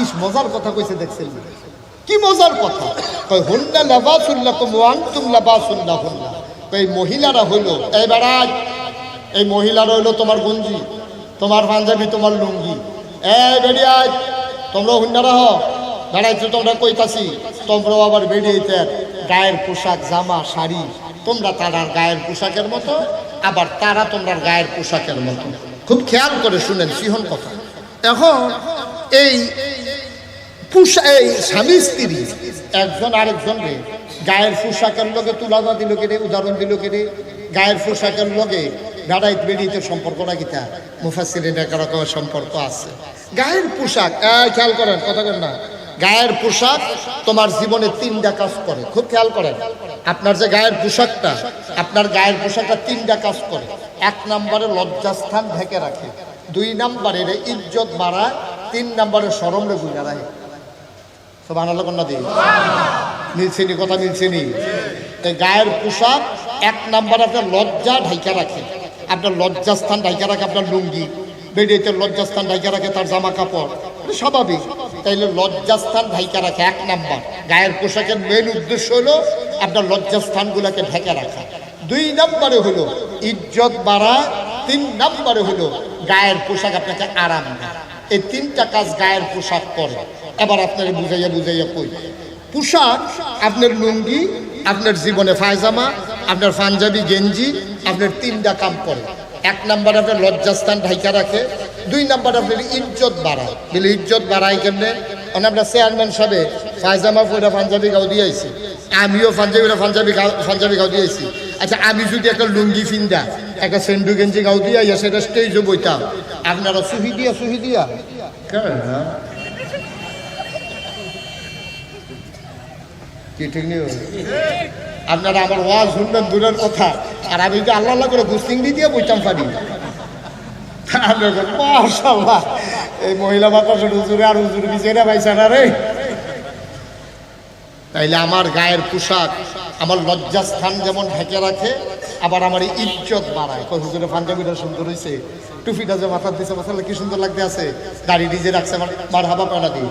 কি মজার কথা কইছে দেখছেন? কি মজার কথা? কই হুন্না লাবাসুল্লাকুম ওয়া আনতুম লাবাসুল্লাহ হুন্না এই মহিলারা হইল এই বেড়াই, এই মহিলারা হইল তোমার গঞ্জি, তোমার পাঞ্জাবি, তোমার লুঙ্গি। এই বেরিয়াই তোমরা হুন্নারা হ বেড়াইছো তোমরা কইতাছি, তোমরাও আবার বেরিয়েছে গায়ের পোশাক, জামা, শাড়ি, তোমরা তারার গায়ের পোশাকের মতো, আবার তারা তোমরা গায়ের পোশাকের মতো। খুব খেয়াল করে শুনেন, সিহন কথা। এখন এই পোশাক এই স্বামী স্ত্রী, একজন আরেকজন রে, গায়ের পোশাকের লগে তুলাদা দিল কেটে উদাহরণ দিল কেটে গায়ের পোশাকের লগে গাড়াইত বেরিয়েতে সম্পর্কটা কিতা মুফাসিরিনের কারও সম্পর্ক আছে। গায়ের পোশাক খেয়াল করেন, কথা করেন না। গায়ের পোশাক তোমার জীবনে তিনটা কাজ করে, খুব খেয়াল করেন। আপনার যে গায়ের পোশাকটা, আপনার গায়ের পোশাকটা তিনটা কাজ করে। এক নম্বরে লজ্জাস্থান ঢেকে রাখে, দুই নম্বরে রে ইজ্জত বাড়ায়, তিন নম্বরে সরম রে গুইনা রাখে। তো বানালো কন্যা দিই মিলছিনি, কথা মিলছিনি। এই গায়ের পোশাক এক নাম্বার আপনার লজ্জা ঢাইকা রাখে। আপনার লজ্জাস্থান ঢাইকা রাখে আপনার লুঙ্গি। বেডিয়েতে লজ্জাস্থান ঢাইকা রাখে তার জামা কাপড় স্বাভাবিক। তাইলে লজ্জাস্থান ঢাইকা রাখে এক নাম্বার। গায়ের পোশাকের মেন উদ্দেশ্য হলো আপনার লজ্জাস্থানগুলোকে ঢেকে রাখা। দুই নম্বরে হলো ইজ্জত বাড়া, তিন নম্বরে হলো গায়ের পোশাক আপনাকে আরাম দেয়। এই তিনটা কাজ গায়ের পোশাক করে। এবার আপনারা বুঝাইয়া বুঝাইয়া কই। পোশাক, আপনার লুঙ্গি, আপনার জীবনে পায়জামা, আপনার পাঞ্জাবি, গেঞ্জি, আপনার তিনটা কাম করে। এক নাম্বার আপনার লজ্জাস্থান ঢাইকা রাখে, দুই নাম্বার আপনার ইজ্জত বাড়ায়। বলে ইজ্জত বাড়ায় কেমনে? মানে আপনার চেয়ারম্যান সাহেব পায়জামা পরে পাঞ্জাবি গাও দিয়েছি আমিও পাঞ্জাবি গাও পাঞ্জাবি গাও দিয়েছি আচ্ছা আমি যদি একটা লুঙ্গি ফিন্দা একটা সেন্ডু গেঞ্জি গাও দিয়া ইয়া সেটা স্টেজও বইতাম, আপনারা সুহি দিয়া সুহি দিয়া? কি ঠিক নেই? আপনারা আমার ওয়াজ শুনবেন, দূরের কথা। আর আমি যদি আল্লাহ আল্লাহ করে গুস্তিং দিয়ে বইতাম পারি। এই মহিলা বাতাস হুজুরে আর হুজুর বিজেরা পাইছে না রে। তাইলে আমার গায়ের পোশাক, আমার লজ্জাস্থান যেমন ঢেকে রাখে, আবার আমার ইজ্জত বাড়ায়। কই হুজুরের পাঞ্জাবিটা সুন্দর হয়েছে টুপিটা যে মাথার দিছে মাথালে কি সুন্দর লাগতে আছে? দাড়ি ডিজে রাখছে, আমার মার হাবা পানা দিই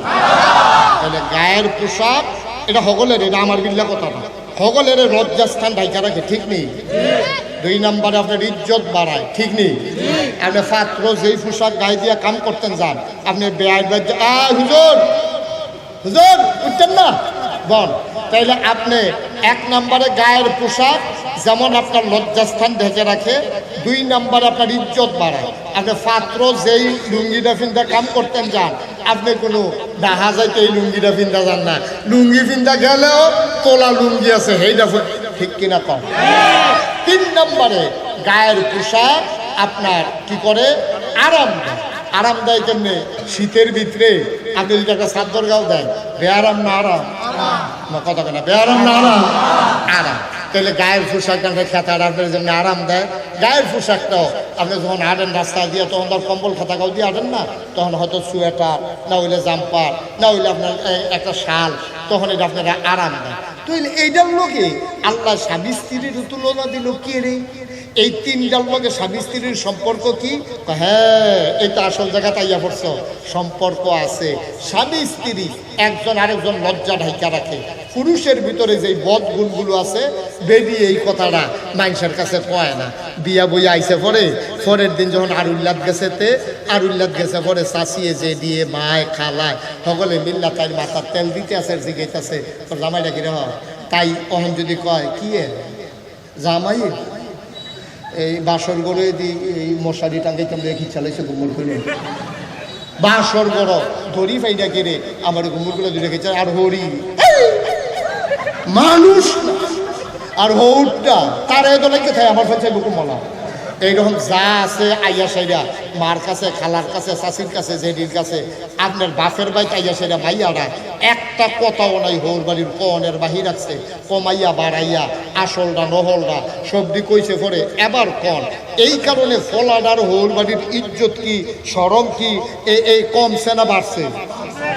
তাহলে গায়ের পোশাক এটা হগলের এটা আমার বিল্লা কথা না হগলের লজ্জাস্থান ডাইকা রাখে, ঠিক নেই? দুই নম্বরে আপনার ইজ্জত বাড়ায়, ঠিক নেই? আপনি পাত্র যেই পোশাক গায়ে দিয়ে কাম করতেন যান, আপনি বেআই হুজুর! হুজুর উঠতেন না? বল। তাইলে আপনি এক নম্বরে গায়ের পোশাক যেমন আপনার লজ্জাস্থান ঢেকে রাখে, দুই নম্বরে আপনার ইজ্জত বাড়ায়। আপনি পাত্র যেই লুঙ্গিটা ফিন্দা কাম করতেন যান আপনি কোনো ডাহা যাইতে এই লুঙ্গিটা ফিন্দা যান না। লুঙ্গি ফিন্দা গেলেও তোলা লুঙ্গি আছে সেইটা ঠিক কিনা কম? তিন নম্বরে, গায়ের পোশাক আপনার কি করে? আরাম দেয় আরাম দেয় কেমনে? শীতের ভিতরে আপনি যদি একটা সাদ্দর গাও দেন বেআরাম না আরাম? কথা কেনা বেআরাম না আরাম? আরাম। তাহলে গায়ের পোশাক আপনার খেতার আপনার যেমনি আরাম দেয়। গায়ের পোশাকটাও আপনি যখন হাঁটেন রাস্তা দিয়ে, তখন তার কম্বল খাতা কাউ দিয়ে হাঁটেন না। তখন হয়তো সোয়েটার, না হইলে জাম্পার, না হইলে আপনার একটা শাল, তখন এটা আপনারা আরাম দেয়। তো এইটার লোকে আল্লাহ স্বামী স্ত্রীর তুলনা দিল কে রে? এই তিনটার লগে স্বামী স্ত্রীর সম্পর্ক কি? হ্যাঁ এটা আসল জায়গা তাইয়া পড়ছ। সম্পর্ক আছে। স্বামী স্ত্রী একজন আরেকজন লজ্জা ঢাইকা রাখে। পুরুষের ভিতরে যে বদ গুণগুলো আছে বেরিয়ে এই কথাটা মানুষের কাছে কয় না। বিয়া বই আইসে পরে, পরের দিন যখন আর উল্লাদ গেছে তে আর উল্লাদ গেছে পরে চাষিয়ে যে দিয়ে মায় খালায়, সকলে মিল্লা তাই মাথার তেল দিতে আছে জিগাইতেছে তোর জামাইটা কিরে হয় তাই অহন যদি কয়, কি? জামাই এই বাসর গড়ে দি এই মশারি টাঙ্গে আমরা কি চালাইছে গুমর করে? বাসর গড় ধরি ফাইডা কেড়ে আমার গুমর করে দুটো রেখেছে আর হরি। মানুষ আর হৌটা তার এত লাগে আমার কাছে বুকুম বলা এইরকম যা আছে আইয়া সাইরা, মার কাছে, খালার কাছে চাষির কাছে, জেডির কাছে, আপনার বাপের বাইক আইয়া সাইরা ভাইয়ারা একটা কথাও নাই হৌর বাড়ির কনের বাহির আছে, কমাইয়া বাড়াইয়া, আসলটা নহলটা সবদি কইছে পরে, এবার কন, এই কারণে ফলাডার হৌর বাড়ির ইজ্জত কি সরম কি এই কমছে না বাড়ছে?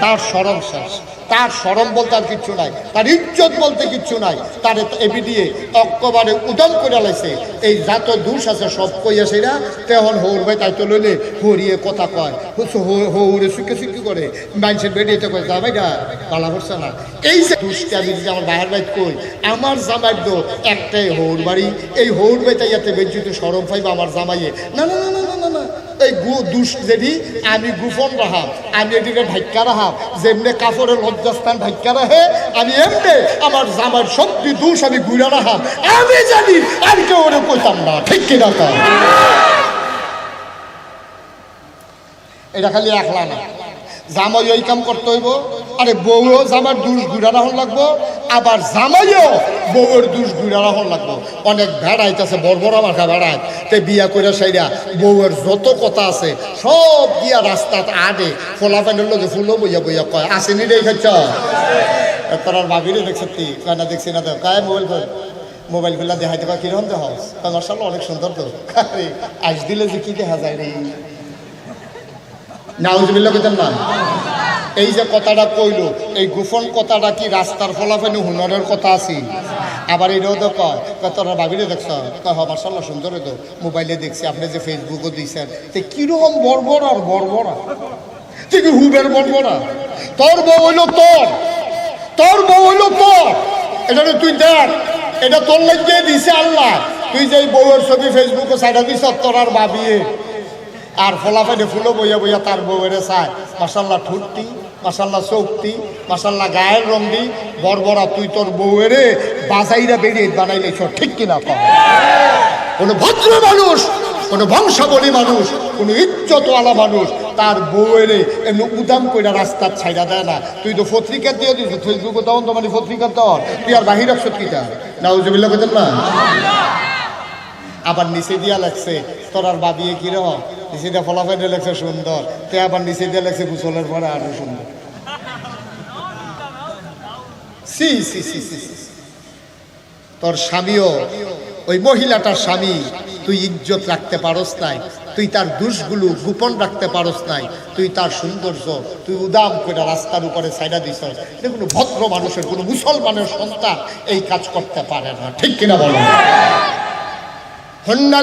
তার সরম শেষ। তার সরম বলতে আর কিচ্ছু নাই, তার ইজ্জত বলতে কিচ্ছু নাই। তার এবি দিয়ে অক্কবারে উদম করে লাইছে। এই যত দুষ আছে, সব কইয়া সেরা। তেহন হৌর ভাই, তাই তো লইলে হরিয়ে কথা কয়। হৌরে সুখে সুখি করে। মানুষের বেরিয়েতে কয়, যা ভাইটা পালা করছে না। এই যে দুষ্টি আমি যদি আমার বাহার বাইত কই, আমার জামাই তো একটাই হৌর বাড়ি। এই হৌর বাড়িতে ইয়াতে বেঞ্চিত সরম পাইবা আমার জামাইয়ে। না না না না না না না। এই গু দুষ যেটি আমি গুফন রাহাম আমি এদিকে ঢাক্কা রাহাম যেমনি কাপড়ের লজ্জাস্থান ঢাক্কা রাহে আমি এমনি আমার জামার সত্যি দুষ আমি ঘুরে রাহাম আমি জানি আর কেউ ওরে কইতাম না, ঠিক কিনা তা এটা খালি একলা না। জামাই ওই কাম করতে হইব আরে বউও জামার দুষ ঘুরা রাখুন লাগবো, আবার জামাইও বউয়ের দুষ ঘুরা রাখুন লাগবো। অনেক ভেড়াইতেছে বড় মাথা ভেড়ায়। তে বিয়া করে সাইরা বউয়ের যত কথা আছে, সব গিয়া রাস্তাত আডে ফোলা প্যান্ডেল লোকে ফুলো বইয়া বইয়া কয়, আসেনি রে খাচ্ছ তার ভাবিরে দেখছে তুই কয় না দেখছি না তো, কয় মোবাইল ফোন মোবাইলগুলা দেখাইতে কয় কীরকম দেখ মার্শাল অনেক সুন্দর তো। আরে আজ দিলে যে কি দেখা যায় রে? নাউজুবিল্লাহ কইতেন না? এই যে কথাটা কইল, এই গোপন কথাটা কি রাস্তার ফলাফেনি হুনরের কথা আছে? আবার এটাও তো কয় তোরা ভাবিলে দেখছ? কয়, হবার সাল্লাহ সুন্দর তো মোবাইলে দেখছি, আপনি যে ফেসবুকও দিয়েছেন তো কীরকম বর্বর আর বর্বরা? তুই হুবের বর্বরা? তোর বউ হইল তোর। তোর বউ হইল তোর। এটা তুই দেখ, এটা তোর লাগিয়ে দিছে আল্লাহ। তুই যে বউয়ের ছবি ফেসবুকে সাইডা দিছ, তোর আর ভাবিয়ে। আর ফলাফাইডে ফুলো বইয়া বইয়া তার বউয়েরে চায়। মাসাল্লাহ ঠুটটি মাসাল্লাহ চৌকটি মাসাল্লাহ গায়ের রংটি, বরবরা তুই তোর বউয়েরে বাজাইরা বেরিয়ে বানাইলেছ ঠিক কিনা কম? কোনো ভদ্র মানুষ, কোনো বংশাবলী মানুষ, কোনো ইজ্জতওয়ালা মানুষ তার বউয়েরে এমনি উদাম কইরা রাস্তার ছাইরা দেয় না। তুই তো পত্রিকা দিয়ে দিস ফেসবুকে তখন তো মানে পত্রিকা দর তুই আর বাহির রাখছ কিটা? নাউজবিল্লা কেতেন না? আবার নিচে দিয়া লাগছে, তোর আর বাবিয়ে কিরম নিচে দিয়া ফলাফাইনে লাগছে সুন্দর। তে আবার নিচে দিয়া লাগছে গুসলের পরে আরও সুন্দর। সি সি সি সি। তোর স্বামীও, ওই মহিলাটার স্বামী, তুই ইজ্জত রাখতে পারস নাই, তুই তার দুষগুলো গোপন রাখতে পারস নাই, তুই তার সৌন্দর্য, তুই উদাম করে রাস্তার উপরে সাইডা দিস। কোনো ভদ্র মানুষের, কোনো মুসলমানের সন্তান এই কাজ করতে পারে না। ঠিক কিনা বলো? হুন্না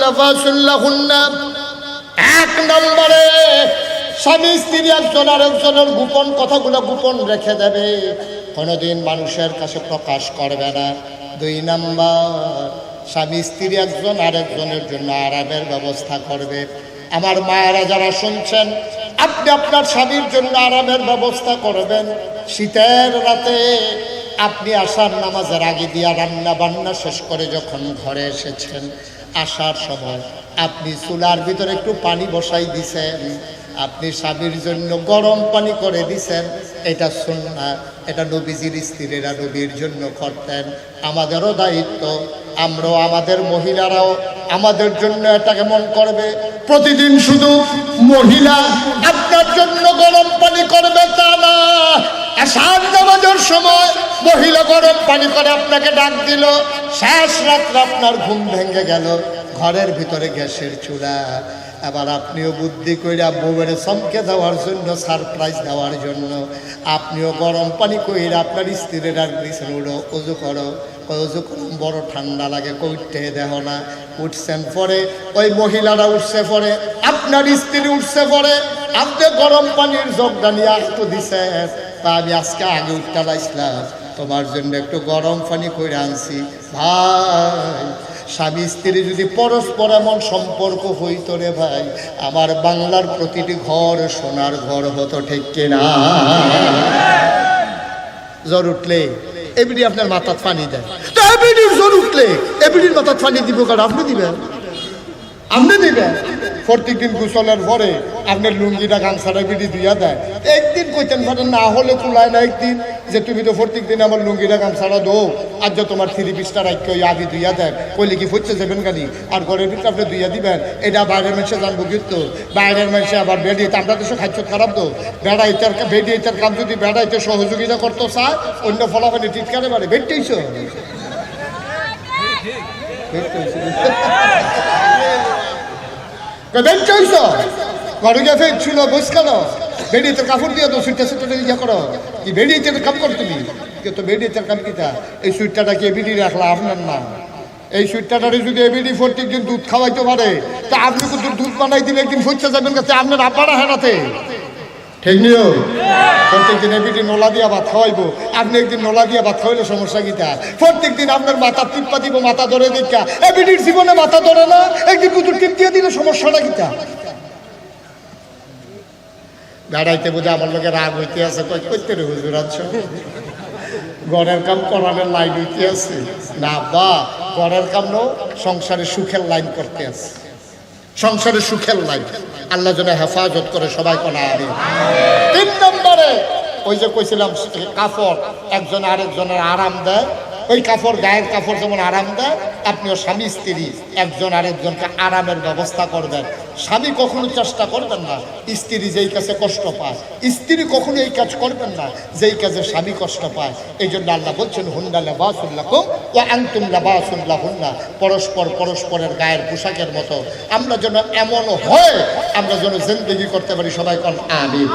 লাবাসুল্লাহুন্না এক নম্বরে স্বামী গোপন কথাগুলো গোপন রেখে দেবে। কোনোদিন মানুষের কাছে প্রকাশ করবে না। দুই নাম্বার, স্বামী, স্ত্রী একজন আরেকজনের জন্য আরামের ব্যবস্থা করবে। আমার মায়েরা যারা শুনছেন, আপনি আপনার স্বামীর জন্য আরামের ব্যবস্থা করবেন। শীতের রাতে আপনি আসার নামাজের আগে দিয়া রান্না বান্না শেষ করে যখন ঘরে এসেছেন আসার সময়, আপনি চুলার ভিতরে একটু পানি বসাই দিছেন, আপনি স্বামীর জন্য গরম পানি করে দিছেন, এটা শুননা এটা নবীজির স্ত্রীরা নবীর জন্য করতেন, আমাদেরও দায়িত্ব, আমরাও আমাদের মহিলারাও আমাদের জন্য এটা কেমন করবে, প্রতিদিন শুধু মহিলা আপনার জন্য গরম পানি করবে তা না আসার নামাজের সময় মহিলা গরম পানি করে আপনাকে ডাক দিল। শেষ রাত্রে আপনার ঘুম ভেঙে গেল। ঘরের ভিতরে গ্যাসের চুলা। আবার আপনিও বুদ্ধি কইরা বউয়ের চমকে দেওয়ার জন্য, সারপ্রাইজ দেওয়ার জন্য। আপনিও গরম পানি কইরা আপনার স্ত্রীর ডাক দিয়েছেন উড়ো উজু করো। উজু করুন, বড় ঠান্ডা লাগে কইতে দেহ না। উঠছেন পরে, ওই মহিলারা উঠছে পরে, আপনার স্ত্রী উঠছে পরে। আপনি গরম পানির জগটা নিয়ে আসতে দিছেন। তা আমি আজকে আগে উঠতে লাইছিলাম তোমার জন্য একটু গরম পানি করে আনছি। ভাই, স্বামী স্ত্রী যদি পরস্পর এমন সম্পর্ক হইতো রে ভাই, আমার বাংলার প্রতিটি ঘর সোনার ঘর হতো ঠিক কিনা? জ্বর উঠলে এবিডি আপনার মাথাত পানি দেয়। জ্বর উঠলে এবিডির মাথাত পানি দিব কারণ আপনি দিবেন? আপনি দিবেন? প্রত্যেকদিন গোসলের পরে আপনার লুঙ্গিটা গামছাটা বিড়ি দিয়া দেয়। একদিন কইতেন পারেন না হলে কুলায় না একদিন। যে তুমি তো প্রত্যেক দিন আমার লুঙ্গিটা গামছাটা দো আর যে তোমার থ্রি পিসটা রাখকে ওই আবি দুইয়া দেয়। কইলে কি ফুটছে যাবেন গাড়ি আর ঘরের ভিতরে আপনি দুইয়া দিবেন? এটা বাইরের মানুষে জানব কিন্তু বাইরের মানুষে আবার বেড়িয়ে আমরা দেশে খাদ্য খারাপ তো? বেড়া ইটার বেড়িয়ে ইটার কাম যদি বেড়া ইতে সহযোগিতা করতো চায় অন্য ফলাফলে টিটকারে পারে বেড়তেইছ বেড়তেইছ ঘরে গিয়ে ফের ছিল বস কেন বেডিয়েতের কাপড় দিয়ে তো সুইটটা সুইটটা ইয়া করো। কি বেডিয়েতের কাম করো তুমি? কে তো বেডিয়েতের কাম কিটা এই সুইটটাটা কি এবিডি রাখলা আপনার না? এই সুইটটাটারে যদি এবিডি প্রত্যেক দিন দুধ খাওয়াইতে পারে, তা আপনি কিন্তু দুধ বানাই দিলে একদিন ফুচা যাবেন কাছে, আপনার আব্বারা হেরাতে। ঠিক নিও প্রত্যেক দিন এবিডি নোলা দিয়া ভাত খাওয়াইবো। আপনি একদিন নোলা দিয়া ভাত খাওয়াইলে সমস্যা কিটা প্রত্যেক দিন আপনার মাথা টিপ্পা দিব, মাথা ধরে দেখা। এবিডির জীবনে মাথা ধরে না, একদিন কুতুর টিপ দিয়ে দিলে সমস্যাটা কিটা বেড়াইতে বুঝে আমার লোকে রাগ হইতে আছে করতে রে হুজুর আছো? ঘরের কাম করানোর লাইন হইতে আছে। না, বা, ঘরের কাম নো, সংসারে সুখের লাইন করতে আছে। সংসারে সুখের লাইন আল্লাহ যেন হেফাজত করে সবাই আগে তিন নম্বরে, ওই যে কইছিলাম কাপড় একজন আরেকজনের আরাম দেয়। ওই কাপড় গায়ের কাপড় যেমন আরাম দেয় আপনিও স্বামী, স্ত্রী, একজন আরেকজনকে আরামের ব্যবস্থা করবেন। স্বামী কখনো চেষ্টা করবেন না, স্ত্রী যেই কাছে কষ্ট পায়, স্ত্রী কখনো এই কাজ করবেন না, যেই কাজে স্বামী কষ্ট পায়। এই জন্য আল্লাহ বলছেন হুন্ডা লেবাসুল্লাকুম ও আংতুম লেবাসুল্লাহ হুন্না পরস্পর পরস্পরের গায়ের পোশাকের মতো। আমরা যেন এমন হয় আমরা যেন জিন্দগি করতে পারি সবাই কন আমিন।